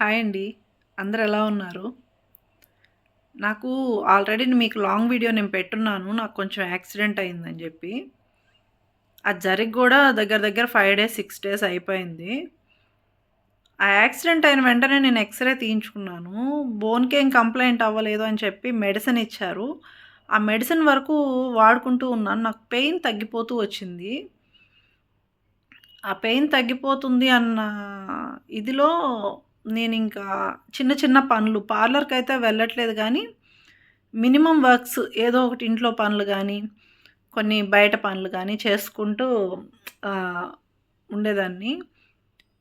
Hi అండి. అందరు ఎలా ఉన్నారు? నాకు ఆల్రెడీ మీకు లాంగ్ వీడియో నేను పెట్టున్నాను. నాకు కొంచెం యాక్సిడెంట్ అయిందని చెప్పి. అది జరిగి కూడా దగ్గర దగ్గర ఫైవ్ డేస్ సిక్స్ డేస్ అయిపోయింది. ఆ యాక్సిడెంట్ అయిన వెంటనే నేను ఎక్స్రే తీయించుకున్నాను. బోన్కి ఏం కంప్లైంట్ అవ్వలేదు అని చెప్పి మెడిసిన్ ఇచ్చారు. ఆ మెడిసిన్ వరకు వాడుకుంటూ ఉన్నాను. నాకు పెయిన్ తగ్గిపోతూ వచ్చింది. ఆ పెయిన్ తగ్గిపోతుంది అన్న ఇదిలో నేను ఇంకా చిన్న చిన్న పనులు. పార్లర్కి అయితే వెళ్ళట్లేదు కానీ మినిమం వర్క్స్ ఏదో ఒకటి ఇంట్లో పనులు కానీ కొన్ని బయట పనులు కానీ చేసుకుంటూ ఉండేదాన్ని.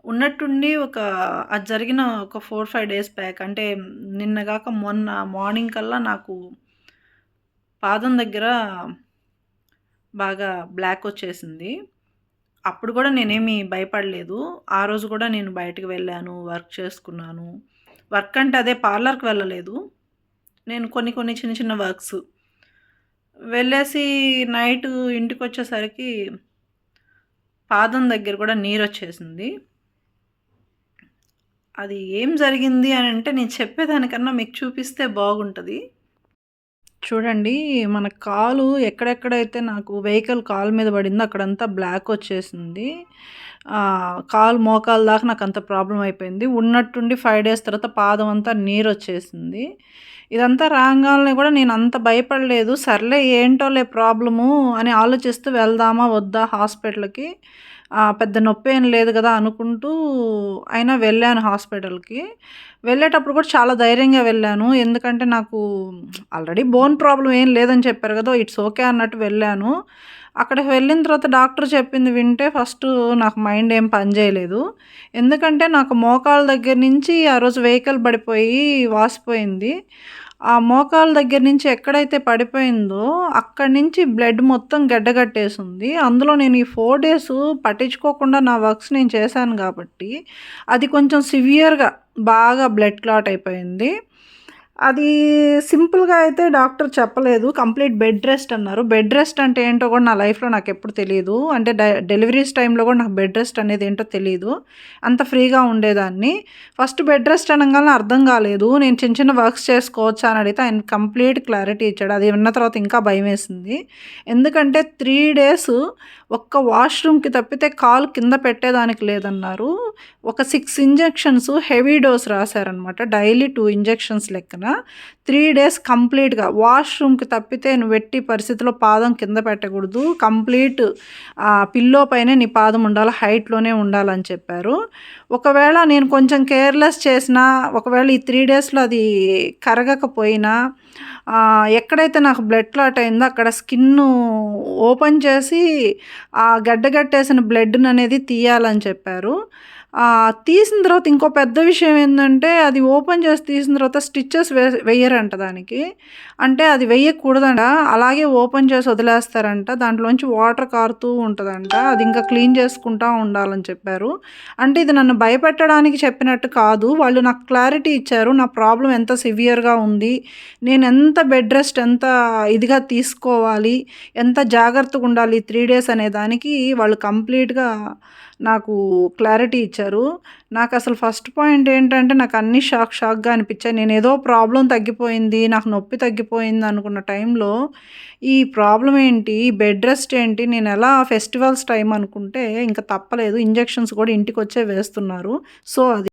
ఉన్నట్టుండి ఒక అది జరిగిన ఒక ఫోర్ ఫైవ్ డేస్ బ్యాక్ అంటే నిన్నగాక మొన్న మార్నింగ్ కల్లా నాకు పాదం దగ్గర బాగా బ్లాక్ వచ్చేసింది. అప్పుడు కూడా నేనేమి భయపడలేదు. ఆ రోజు కూడా నేను బయటకు వెళ్ళాను వర్క్ చేసుకున్నాను. వర్క్ అంటే అదే పార్లర్కి వెళ్ళలేదు. నేను కొన్ని కొన్ని చిన్న చిన్న వర్క్స్. వెళ్ళేసి నైట్ ఇంటికి వచ్చేసరికి పాదం దగ్గర కూడా నీరు వచ్చేసింది అది ఏం జరిగింది అని అంటే నేను చెప్పేదానికన్నా మీకు చూపిస్తే బాగుంటుంది. చూడండి మన కాలు ఎక్కడెక్కడైతే నాకు వెహికల్ కాలు మీద పడిందో అక్కడంతా బ్లాక్ వచ్చేసింది. కాలు మోకాలు దాకా నాకు అంత ప్రాబ్లం అయిపోయింది. ఉన్నట్టుండి ఫైవ్ డేస్ తర్వాత పాదం అంతా నీరు వచ్చేసింది. ఇదంతా రాగానే కూడా నేను అంత భయపడలేదు. సర్లే ఏంటోలే ప్రాబ్లము అని ఆలోచిస్తూ వెళ్దామా వద్దా హాస్పిటల్కి? పెద్ద నొప్పి ఏం లేదు కదా అనుకుంటూ అయినా వెళ్ళాను హాస్పిటల్కి. వెళ్ళేటప్పుడు కూడా చాలా ధైర్యంగా వెళ్ళాను. ఎందుకంటే నాకు ఆల్రెడీ బోన్ ప్రాబ్లం ఏం లేదని చెప్పారు కదా ఇట్స్ ఓకే అన్నట్టు వెళ్ళాను. అక్కడికి వెళ్ళిన తర్వాత డాక్టర్ చెప్పింది వింటే ఫస్ట్ నాకు మైండ్ ఏం పనిచేయలేదు ఎందుకంటే నాకు మోకాల దగ్గర నుంచి ఆ రోజు వెహికల్ పడిపోయి వాసిపోయింది. ఆ మోకాల దగ్గర నుంచి ఎక్కడైతే పడిపోయిందో అక్కడి నుంచి బ్లడ్ మొత్తం గడ్డగట్టేసింది. అందులో నేను ఈ ఫోర్ డేస్ పట్టించుకోకుండా నా వర్క్స్ నేను చేశాను కాబట్టి అది కొంచెం సివియర్గా బాగా బ్లడ్ క్లాట్ అయిపోయింది. అది సింపుల్గా అయితే డాక్టర్ చెప్పలేదు. కంప్లీట్ బెడ్ రెస్ట్ అన్నారు. బెడ్ రెస్ట్ అంటే ఏంటో కూడా నా లైఫ్లో నాకు ఎప్పుడు తెలియదు అంటే డె- డెలివరీస్ టైంలో కూడా నాకు బెడ్ రెస్ట్ అనేది ఏంటో తెలియదు అంత ఫ్రీగా ఉండేదాన్ని. ఫస్ట్ బెడ్ రెస్ట్ అనగానే అర్థం కాలేదు. నేను చిన్న చిన్న వర్క్స్ చేసుకోవచ్చా అని అడిగితే ఆయన కంప్లీట్ క్లారిటీ ఇచ్చాడు. అది విన్న తర్వాత ఇంకా భయం వేసింది. ఎందుకంటే త్రీ డేస్ ఒక్క వాష్రూమ్కి తప్పితే కాలు కింద పెట్టేదానికి లేదన్నారు. ఒక సిక్స్ ఇంజెక్షన్స్ హెవీ డోస్ రాశారనమాట డైలీ టూ ఇంజెక్షన్స్ లెక్కన. త్రీ డేస్ కంప్లీట్గా వాష్రూమ్కి తప్పితే నువ్వు ఎట్టి పరిస్థితిలో పాదం కింద పెట్టకూడదు. కంప్లీట్ పిల్లో పైనే నీ పాదం ఉండాలి హైట్లోనే ఉండాలని చెప్పారు. ఒకవేళ నేను కొంచెం కేర్లెస్ చేసినా ఒకవేళ ఈ త్రీ డేస్లో అది కరగకపోయినా ఎక్కడైతే నాకు బ్లడ్ క్లాట్ అయిందో అక్కడ స్కిన్ ఓపెన్ చేసి ఆ గడ్డగట్టేసిన బ్లడ్ అనేది తీయాలని చెప్పారు. తీసిన తర్వాత ఇంకో పెద్ద విషయం ఏంటంటే అది ఓపెన్ చేసి తీసిన తర్వాత స్టిచ్చెస్ వే వేయరంట దానికి. అంటే అది వేయకూడదంట అలాగే ఓపెన్ చేసి వదిలేస్తారంట. దాంట్లోంచి వాటర్ కారుతూ ఉంటుందంట. అది ఇంకా క్లీన్ చేసుకుంటా ఉండాలని చెప్పారు. అంటే ఇది నన్ను భయపెట్టడానికి చెప్పినట్టు కాదు. వాళ్ళు నాకు క్లారిటీ ఇచ్చారు. నా ప్రాబ్లం ఎంత సివియర్గా ఉంది. నేను ఎంత బెడ్ రెస్ట్ ఎంత ఇదిగా తీసుకోవాలి. ఎంత జాగ్రత్తగా ఉండాలి త్రీ డేస్ అనే దానికి వాళ్ళు కంప్లీట్గా నాకు క్లారిటీ ఇచ్చారు. నాకు అసలు ఫస్ట్ పాయింట్ ఏంటంటే నాకు అన్ని షాక్ షాక్గా అనిపించాయి. నేను ఏదో ప్రాబ్లం తగ్గిపోయింది నాకు నొప్పి తగ్గిపోయింది అనుకున్న టైంలో ఈ ప్రాబ్లం ఏంటి బెడ్ రెస్ట్ ఏంటి నేను ఎలా ఫెస్టివల్స్ టైం అనుకుంటే ఇంకా తప్పలేదు. ఇంజెక్షన్స్ కూడా ఇంటికి వచ్చే వేస్తున్నారు. సో అది